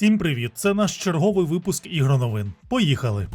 Всім привіт! Це наш черговий випуск ігроновин. Поїхали!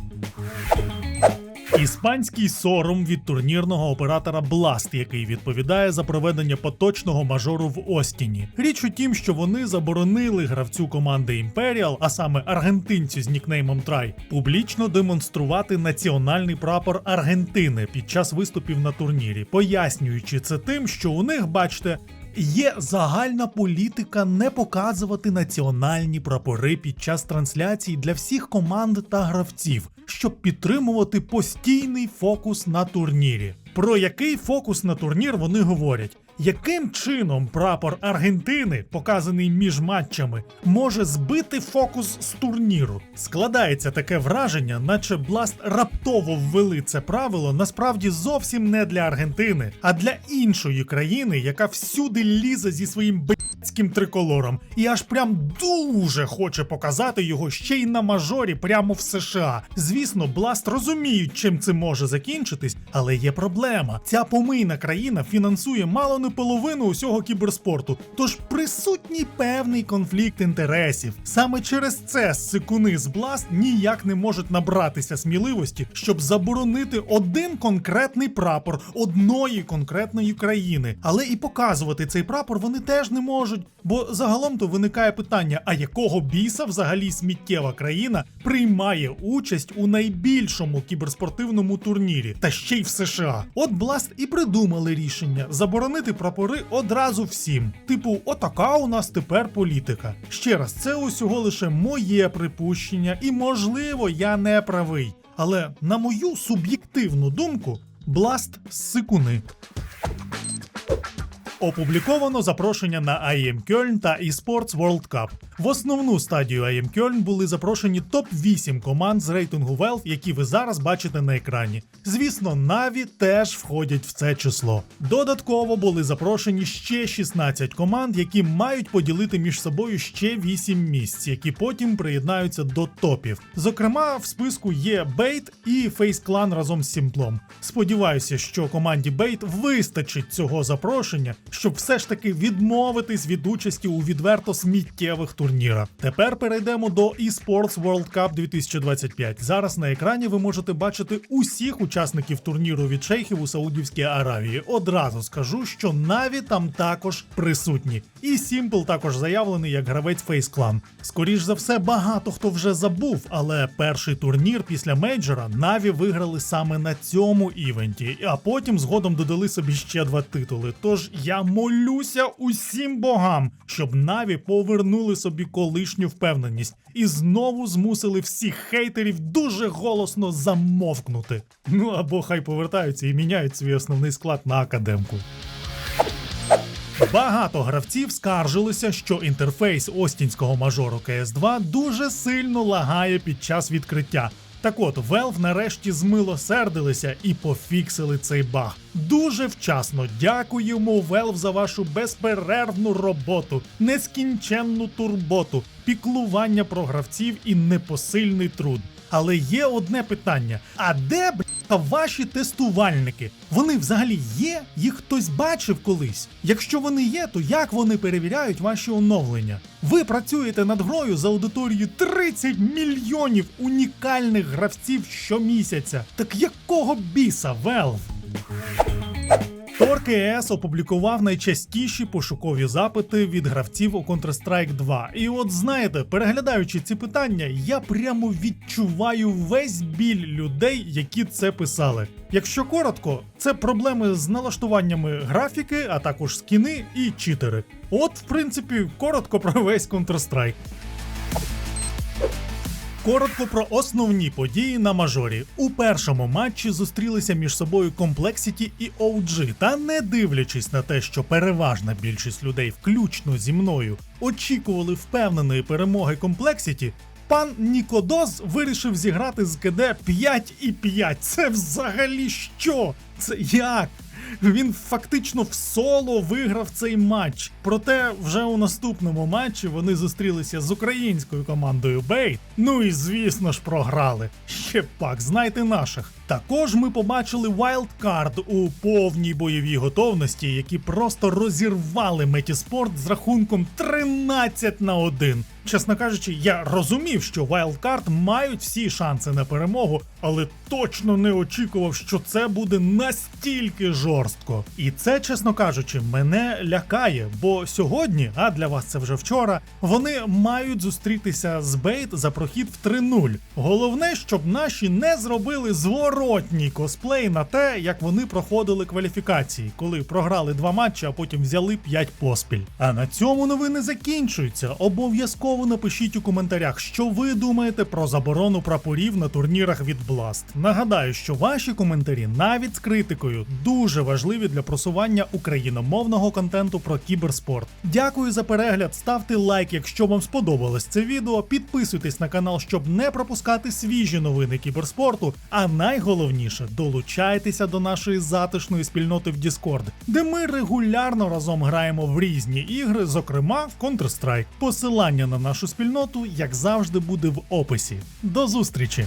Іспанський сором від турнірного оператора Blast, який відповідає за проведення поточного мажору в Остіні. Річ у тім, що вони заборонили гравцю команди Imperial, а саме аргентинцю з нікнеймом Трай, публічно демонструвати національний прапор Аргентини під час виступів на турнірі, пояснюючи це тим, що у них, бачите, Є загальна політика не показувати національні прапори під час трансляцій для всіх команд та гравців, щоб підтримувати постійний фокус на турнірі. Про який фокус на турнір вони говорять? Яким чином прапор Аргентини, показаний між матчами, може збити фокус з турніру? Складається таке враження, наче Бласт раптово ввели це правило насправді зовсім не для Аргентини, а для іншої країни, яка всюди лізе зі своїм б***цьким триколором, і аж прям дуже хоче показати його ще й на мажорі прямо в США. Звісно, Бласт розуміють, чим це може закінчитись, але є проблема. Ця помийна країна фінансує мало не половину усього кіберспорту, тож присутній певний конфлікт інтересів. Саме через це сикуни з Blast ніяк не можуть набратися сміливості, щоб заборонити один конкретний прапор одної конкретної країни. Але і показувати цей прапор вони теж не можуть. Бо загалом то виникає питання: а якого біса взагалі сміттєва країна приймає участь у найбільшому кіберспортивному турнірі, та ще й в США? От Blast і придумали рішення заборонити прапори одразу всім. Типу, отака у нас тепер політика. Ще раз, це усього лише моє припущення, і можливо я не правий. Але на мою суб'єктивну думку, Бласт сикуни. Опубліковано запрошення на IEM Köln та eSports World Cup. В основну стадію IEM Köln були запрошені топ-8 команд з рейтингу Valve, які ви зараз бачите на екрані. Звісно, Na'Vi теж входять в це число. Додатково були запрошені ще 16 команд, які мають поділити між собою ще 8 місць, які потім приєднаються до топів. Зокрема, в списку є Bait і Face Clan разом з Сімплом. Сподіваюся, що команді Bait вистачить цього запрошення, щоб все ж таки відмовитись від участі у відверто сміттєвих турнірах. Тепер перейдемо до eSports World Cup 2025. Зараз на екрані ви можете бачити усіх учасників турніру від шейхів у Саудівській Аравії. Одразу скажу, що Наві там також присутні. І Simple також заявлений як гравець Face Clan. Скоріш за все, багато хто вже забув, але перший турнір після мейджора Наві виграли саме на цьому івенті, а потім згодом додали собі ще два титули. Тож я молюся усім богам, щоб Наві повернули собі колишню впевненість і знову змусили всіх хейтерів дуже голосно замовкнути. Ну або хай повертаються і міняють свій основний склад на академку. Багато гравців скаржилися, що інтерфейс остінського мажору CS2 дуже сильно лагає під час відкриття. Так от, Valve нарешті змилосердилися і пофіксили цей баг. Дуже вчасно дякуємо Valve за вашу безперервну роботу, нескінченну турботу, піклування про гравців і непосильний труд. Але є одне питання: а де бляха ваші тестувальники? Вони взагалі є? Їх хтось бачив колись? Якщо вони є, то як вони перевіряють ваші оновлення? Ви працюєте над грою за аудиторією 30 мільйонів унікальних гравців щомісяця. Так якого біса, Valve? Tor.ks опублікував найчастіші пошукові запити від гравців у Counter-Strike 2. І от знаєте, переглядаючи ці питання, я прямо відчуваю весь біль людей, які це писали. Якщо коротко, це проблеми з налаштуваннями графіки, а також скіни і читери. От, в принципі, коротко про весь Counter-Strike. Коротко про основні події на мажорі. У першому матчі зустрілися між собою Complexity і OG, та не дивлячись на те, що переважна більшість людей, включно зі мною, очікували впевненої перемоги Complexity, пан Нікодос вирішив зіграти з КД 5 і 5. Це взагалі що? Це як? Він фактично в соло виграв цей матч. Проте вже у наступному матчі вони зустрілися з українською командою Бейт. Ну і звісно ж програли. Ще пак, знайте наших. Також ми побачили Wildcard у повній бойовій готовності, які просто розірвали Метіспорт з рахунком 13 на 1. Чесно кажучи, я розумів, що Wildcard мають всі шанси на перемогу, але точно не очікував, що це буде настільки жорстко. І це, чесно кажучи, мене лякає, бо сьогодні, а для вас це вже вчора, вони мають зустрітися з Бейт за прохід в 3-0. Головне, щоб наші не зробили зворотній косплей на те, як вони проходили кваліфікації, коли програли два матчі, а потім взяли 5 поспіль. А на цьому новини закінчуються. Обов'язково напишіть у коментарях, що ви думаєте про заборону прапорів на турнірах від Blast. Нагадаю, що ваші коментарі, навіть з критикою, дуже важливі для просування україномовного контенту про кіберспорт. Дякую за перегляд. Ставте лайк, якщо вам сподобалось це відео. Підписуйтесь на канал, щоб не пропускати свіжі новини кіберспорту. А найголовніше долучайтеся до нашої затишної спільноти в Discord, де ми регулярно разом граємо в різні ігри, зокрема в Counter-Strike. Посилання на нашу спільноту, як завжди, буде в описі. До зустрічі!